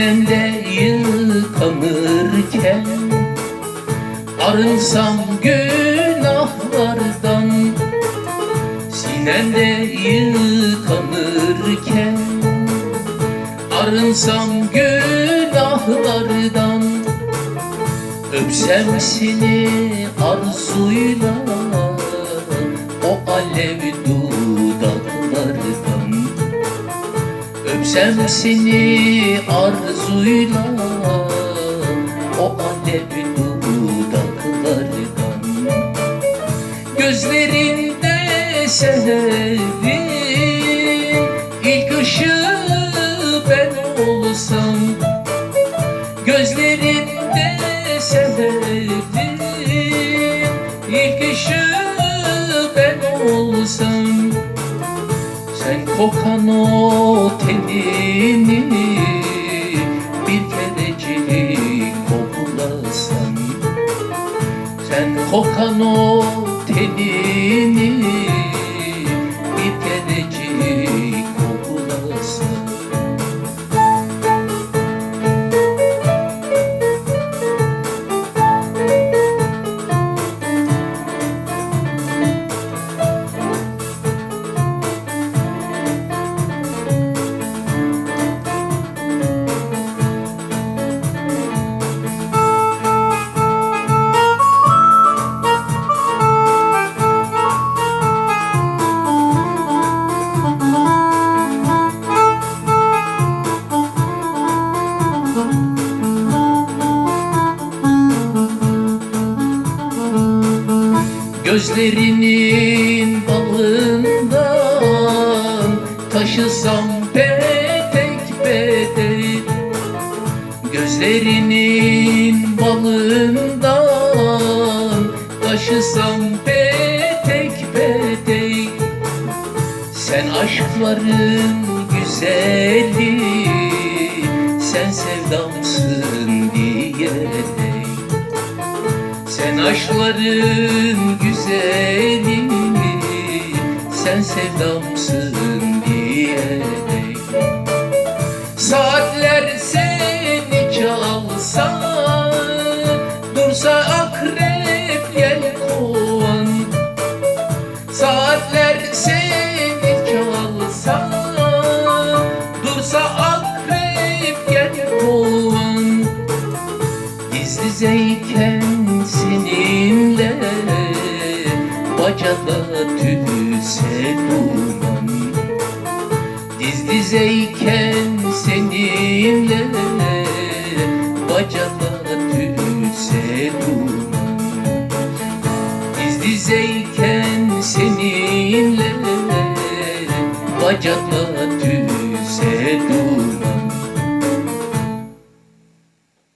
sinemde yıkanırken Arınsam günahlardan Sinemde yıkanırken Arınsam günahlardan Öpsem seni arzuyla O alev dudaklardan Öpsem seni arzuyla O alev dudaklardan Gözlerinde sevdiğin ilk ışığı ben olsam. Gözlerinde sevdiğin ilk ışığı ben olsam. Sen kokan o tenini Sen kokan Gözlerinin balından Taşısam petek petek. Gözlerinin balından Taşısam petek petek. Sen aşkların güzeli Sen sevdamsın diyerek sen aşkların güzeli Sen sevdamsın Bacada tüse duman Diz dizeyken seninle Bacada tüse duman Diz dizeyken seninle Bacada tüse duman